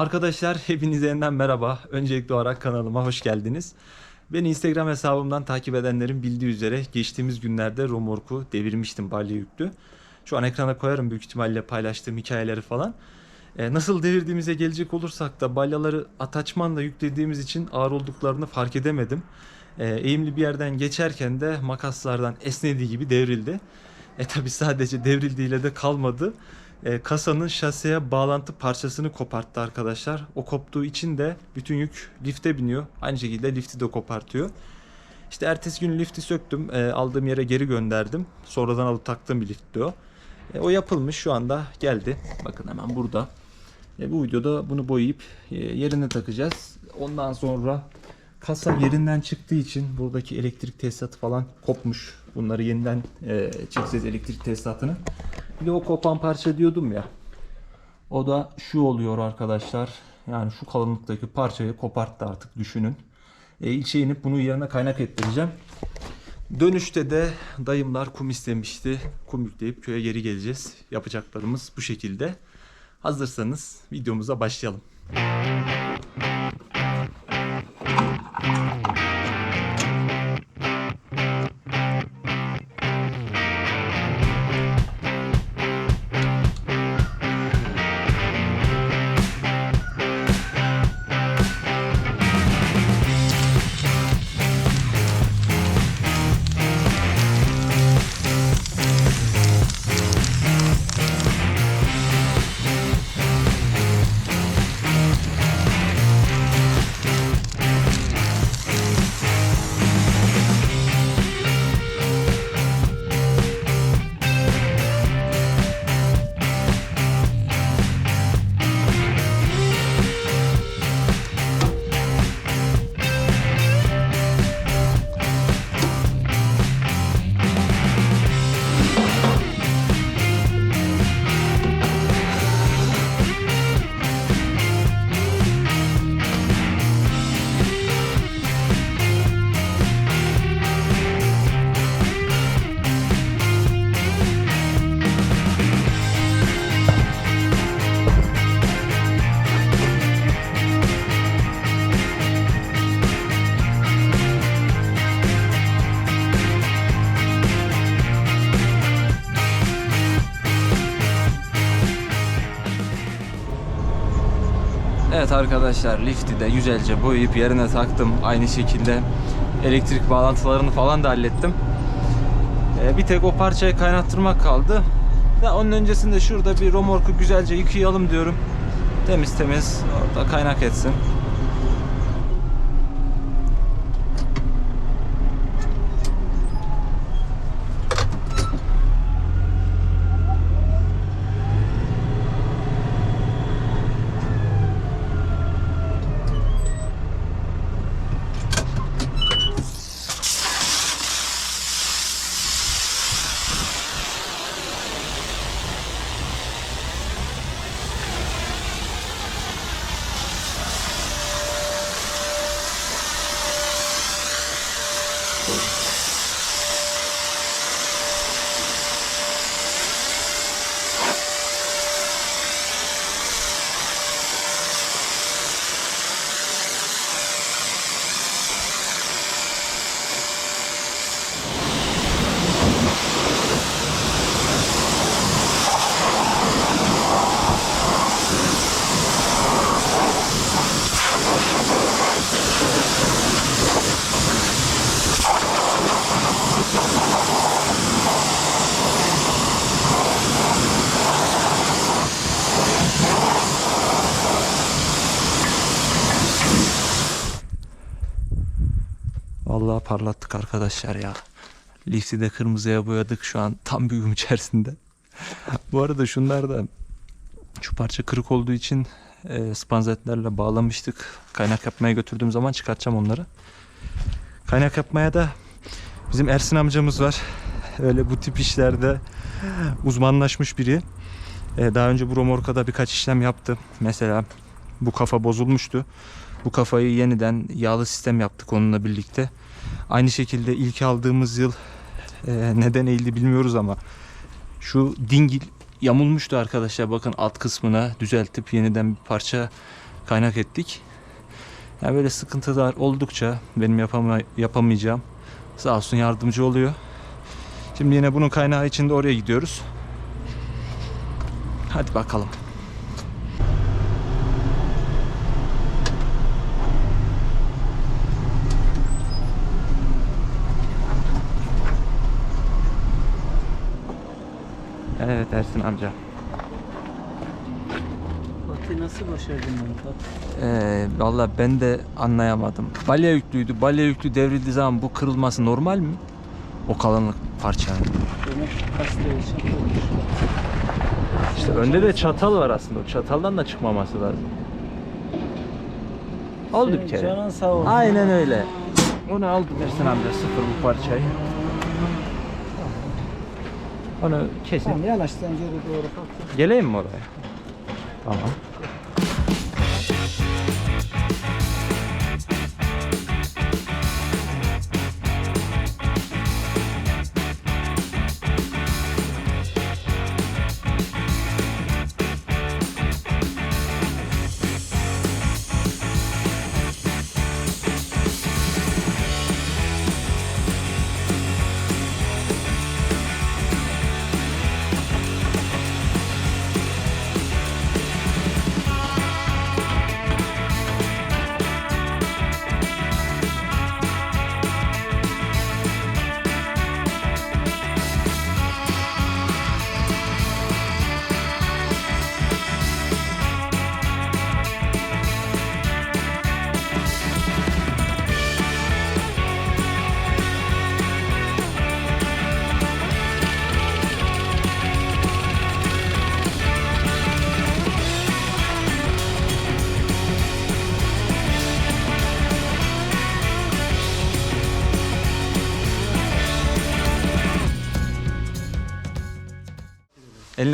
Arkadaşlar hepinize yeniden merhaba. Öncelikli olarak kanalıma hoş geldiniz. Beni Instagram hesabımdan takip edenlerin bildiği üzere geçtiğimiz günlerde romorku devirmiştim balya yüklü. Şu an ekrana koyarım büyük ihtimalle paylaştığım hikayeleri falan. Ee, nasıl devirdiğimize gelecek olursak da balyaları ataçmanla yüklediğimiz için ağır olduklarını fark edemedim. Ee, eğimli bir yerden geçerken de makaslardan esnediği gibi devrildi. E tabi sadece devrildiğiyle de kalmadı. E, kasanın şaseye bağlantı parçasını koparttı arkadaşlar. O koptuğu için de bütün yük lifte biniyor. Aynı şekilde lifti de kopartıyor. İşte ertesi gün lifti söktüm. e, aldığım yere geri gönderdim. Sonradan alıp taktığım bir liftti o. E, o yapılmış şu anda geldi. Bakın hemen burada. E, bu videoda bunu boyayıp e, yerine takacağız. Ondan sonra kasa yerinden çıktığı için buradaki elektrik tesisatı falan kopmuş. Bunları yeniden e, çekeceğiz elektrik tesisatını. Bir de o kopan parça diyordum ya. O da şu oluyor arkadaşlar. Yani şu kalınlıktaki parçayı koparttı artık düşünün. E, ilçe inip bunu yerine kaynak ettireceğim. Dönüşte de dayımlar kum istemişti. Kum yükleyip köye geri geleceğiz. Yapacaklarımız bu şekilde. Hazırsanız videomuza başlayalım. Evet arkadaşlar lifti de güzelce boyayıp yerine taktım. Aynı şekilde elektrik bağlantılarını falan da hallettim. Ee, bir tek o parçayı kaynattırmak kaldı. Ya onun öncesinde şurada bir romorku güzelce yıkayalım diyorum. Temiz temiz orada kaynak etsin. Parlattık arkadaşlar ya. Lifti de kırmızıya boyadık şu an tam bir uyum içerisinde. Bu arada şunlar da şu parça kırık olduğu için e, spanzetlerle bağlamıştık. Kaynak yapmaya götürdüğüm zaman çıkartacağım onları. Kaynak yapmaya da bizim Ersin amcamız var. Öyle bu tip işlerde uzmanlaşmış biri. E, daha önce bu romorkada birkaç işlem yaptı. Mesela bu kafa bozulmuştu. Bu kafayı yeniden yağlı sistem yaptık onunla birlikte. Aynı şekilde ilk aldığımız yıl e, neden eğildi bilmiyoruz ama şu dingil yamulmuştu arkadaşlar. Bakın alt kısmına düzeltip yeniden bir parça kaynak ettik. Yani böyle sıkıntılar oldukça benim yapama, yapamayacağım sağ olsun yardımcı oluyor. Şimdi yine bunun kaynağı içinde oraya gidiyoruz. Hadi bakalım. Evet Ersin amca. Fatih nasıl başardın bunu Fatih? Ee, Valla ben de anlayamadım. Balya yüklüydü. Balya yüklü devrildiği zaman bu kırılması normal mi? O kalınlık parça. Demek. İşte önde de çatal var aslında. O çataldan da çıkmaması lazım. Oldu bir kere. Canın sağ olsun. Aynen öyle. Onu aldım Ersin amca sıfır bu parçayı. Onu kesin. Tamam yanaştan geri doğru Fatih. Geleyim mi oraya? Tamam.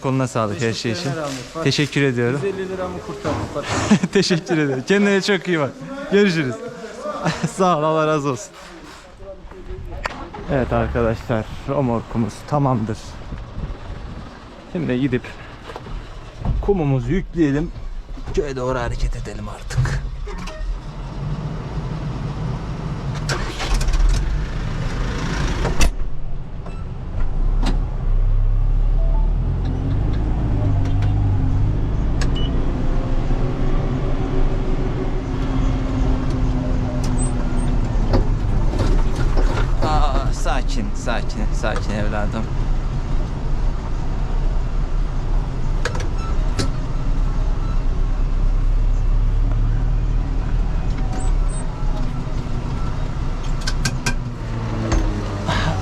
Koluna sağlık her şey için. Teşekkür ediyorum. 150 liramı kurtardı Fatih. Teşekkür ederim. Kendine çok iyi bak. Görüşürüz. Sağ ol Allah razı olsun. Evet arkadaşlar romorkumuz tamamdır. Şimdi gidip kumumuzu yükleyelim. Köye doğru hareket edelim artık. Aa, sakin, sakin, sakin evladım.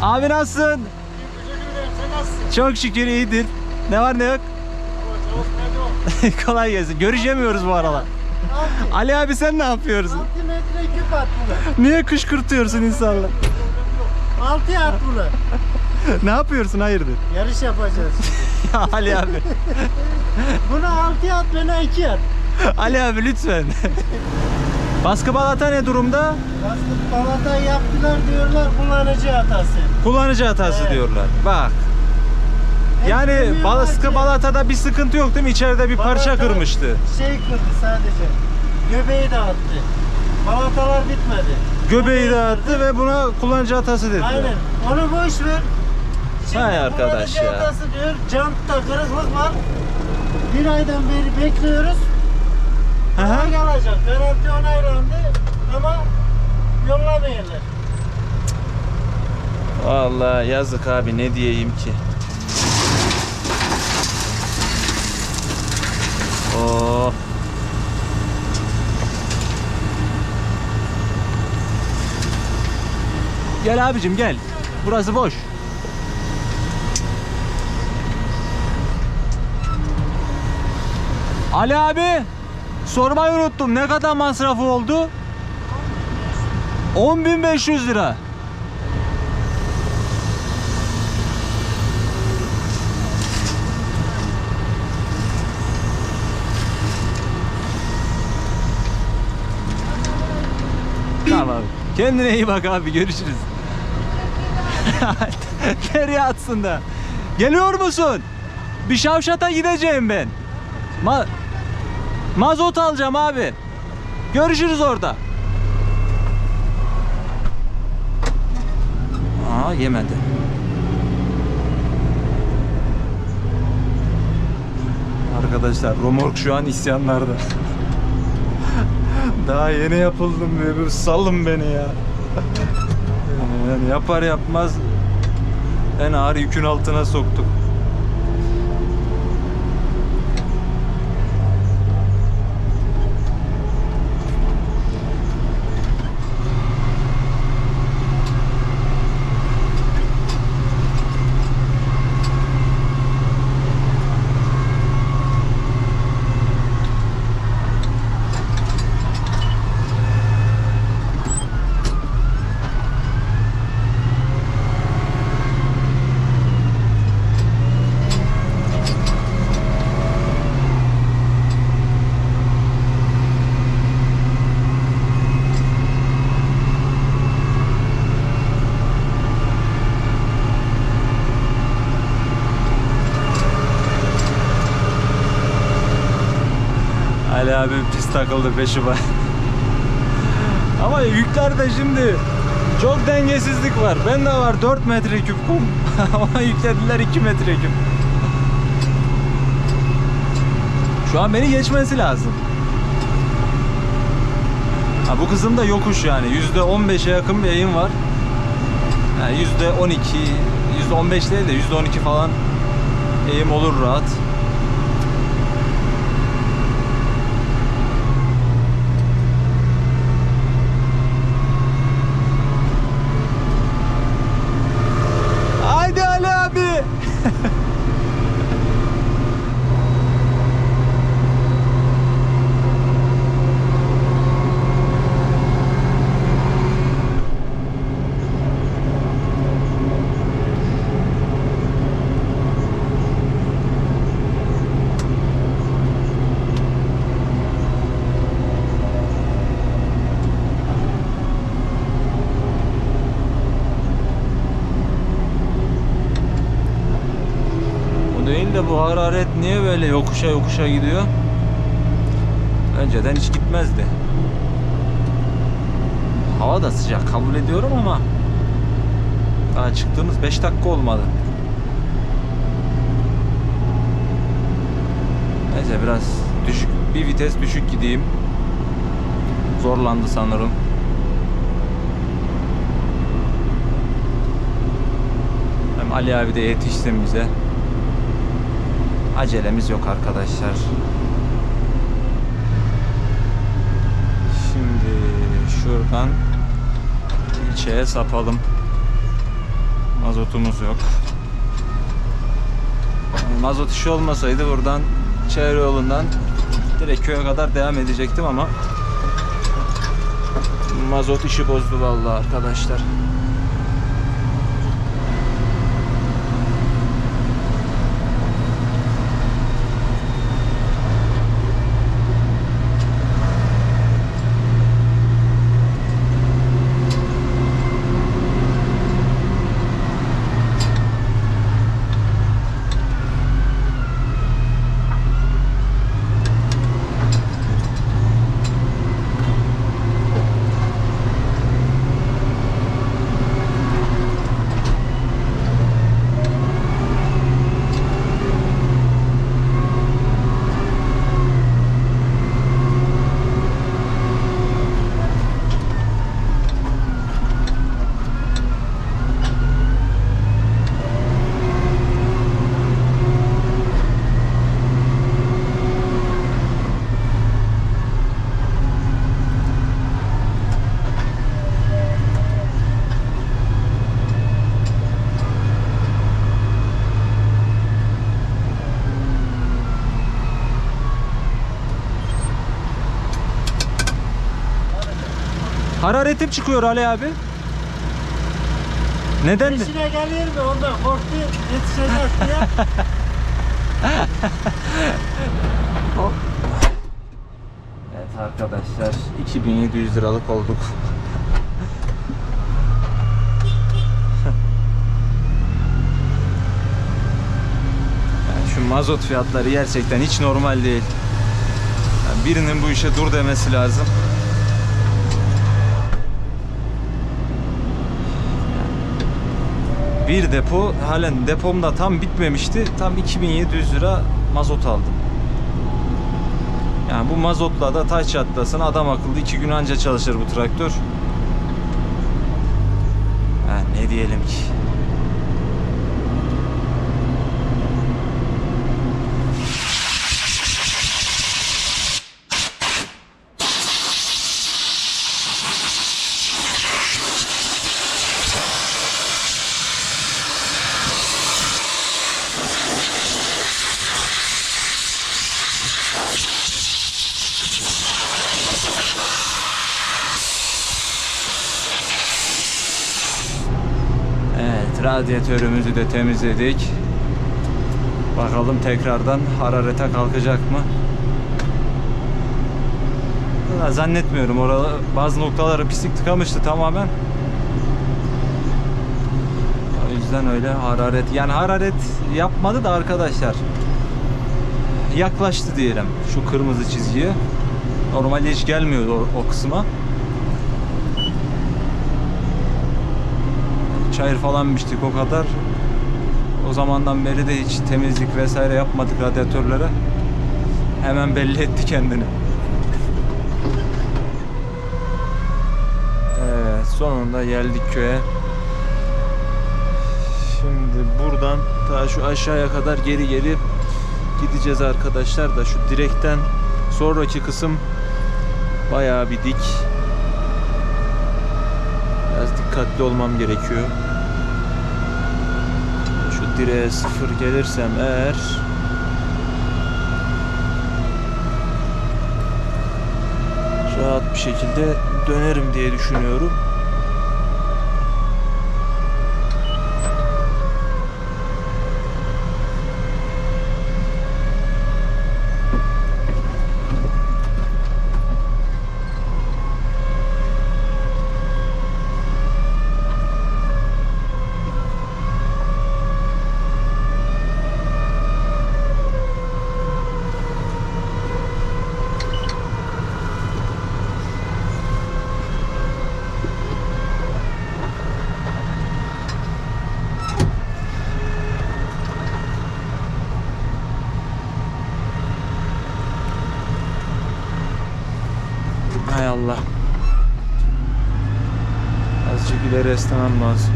Abi nasılsın? Çok şükür iyidir. Ne var ne yok? Kolay gelsin. Görüşemiyoruz bu aralar. Ali abi sen ne yapıyorsun? 6 metre küp at Niye kışkırtıyorsun insanlar? Bunu. 6 at bunu. ne yapıyorsun hayırdır? Yarış yapacağız. Ya Ali abi. Buna 6 at bana 2 at. Ali abi lütfen. Baskı balata ne durumda? Baskı balata yaptılar diyorlar kullanıcı hatası. Kullanıcı hatası Evet. diyorlar. Bak. Yani baskı balatada bir sıkıntı yok değil mi? İçeride bir parça Balata kırmıştı. Şey kırdı sadece. Göbeği dağıttı. Balatalar bitmedi. Göbeği dağıttı ve buna kullanıcı hatası dediler. Aynen. Onu boş ver. Hay arkadaş ya. hatası diyor. Jantta kırıklık var. Bir aydan beri bekliyoruz. Hı hı. Ama gelecek. Garanti onaylandı ama yollamayırlar. Vallahi yazık abi ne diyeyim ki. Oh. Gel abicim gel. Burası boş. Ali abi sormayı unuttum. Ne kadar masrafı oldu? 10.500 lira. Tamam. Kendine iyi bak abi. Görüşürüz. Nereye atsın da? Geliyor musun? Bir şavşata gideceğim ben. Ma Mazot alacağım abi. Görüşürüz orada. Aa yemedi. Arkadaşlar Romork şu an isyanlarda. Daha yeni yapıldım diye bir salın beni ya. Yani yapar yapmaz en ağır yükün altına soktuk. Pis takıldı peşime. Ama yüklerde şimdi çok dengesizlik var. Bende var 4 metreküp kum. Ama yüklediler 2 metreküp. Şu an beni geçmesi lazım. Ha, bu kızım da yokuş yani. %15'e yakın bir eğim var. Yani %12, %15 değil de %12 falan eğim olur rahat. Haydi Ali abi. O değil de bu hararet niye böyle yokuşa yokuşa gidiyor? Önceden hiç gitmezdi. Hava da sıcak kabul ediyorum ama daha çıktığımız 5 dakika olmadı. Neyse biraz düşük bir vites düşük gideyim. Zorlandı sanırım. Hem Ali abi de yetişsin bize. Acelemiz yok arkadaşlar. Şimdi şuradan ilçeye sapalım. Mazotumuz yok. Mazot işi olmasaydı buradan çevre yolundan direkt köye kadar devam edecektim ama mazot işi bozdu vallahi arkadaşlar. Hararetim çıkıyor Ali abi. Neden? de- Peşine gelir mi? Ondan korktu yetişecek diye. Evet arkadaşlar 2700 liralık olduk. Yani şu mazot fiyatları gerçekten hiç normal değil. Yani birinin bu işe dur demesi lazım. Bir depo halen depomda tam bitmemişti. Tam 2700 lira mazot aldım. Yani bu mazotla da taş çatlasın adam akıllı iki gün anca çalışır bu traktör. Ha, ne diyelim ki. Evet, radyatörümüzü de temizledik. Bakalım tekrardan hararete kalkacak mı? Zannetmiyorum. Orada bazı noktaları pislik tıkamıştı tamamen. O yüzden öyle hararet yani hararet yapmadı da arkadaşlar yaklaştı diyelim şu kırmızı çizgiye. Normalde hiç gelmiyordu o, o kısma. Çayır falan biçtik o kadar. O zamandan beri de hiç temizlik vesaire yapmadık radyatörlere. Hemen belli etti kendini. Evet sonunda geldik köye. Şimdi buradan ta şu aşağıya kadar geri geri gideceğiz arkadaşlar da şu direkten sonraki kısım bayağı bir dik. Biraz dikkatli olmam gerekiyor. Direğe sıfır gelirsem eğer rahat bir şekilde dönerim diye düşünüyorum. Hay Allah. Azıcık ileri esnemem lazım.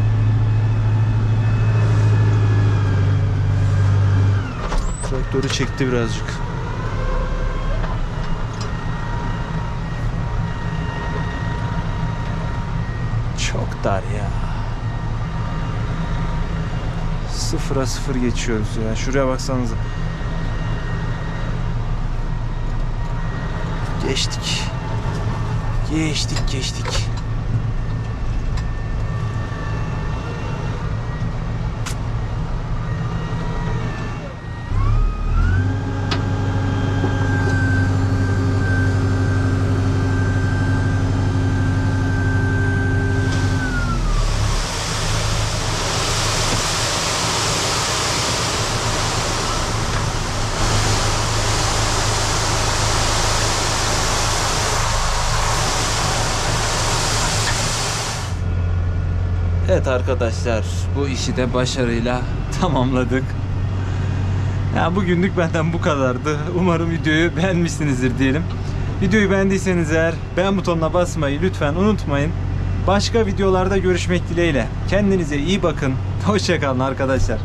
Traktörü çekti birazcık. Çok dar ya. Sıfıra sıfır geçiyoruz ya. Şuraya baksanıza. Geçtik. Geçtik geçtik. Evet arkadaşlar bu işi de başarıyla tamamladık. Ya bugünlük benden bu kadardı. Umarım videoyu beğenmişsinizdir diyelim. Videoyu beğendiyseniz eğer beğen butonuna basmayı lütfen unutmayın. Başka videolarda görüşmek dileğiyle. Kendinize iyi bakın. Hoşçakalın arkadaşlar.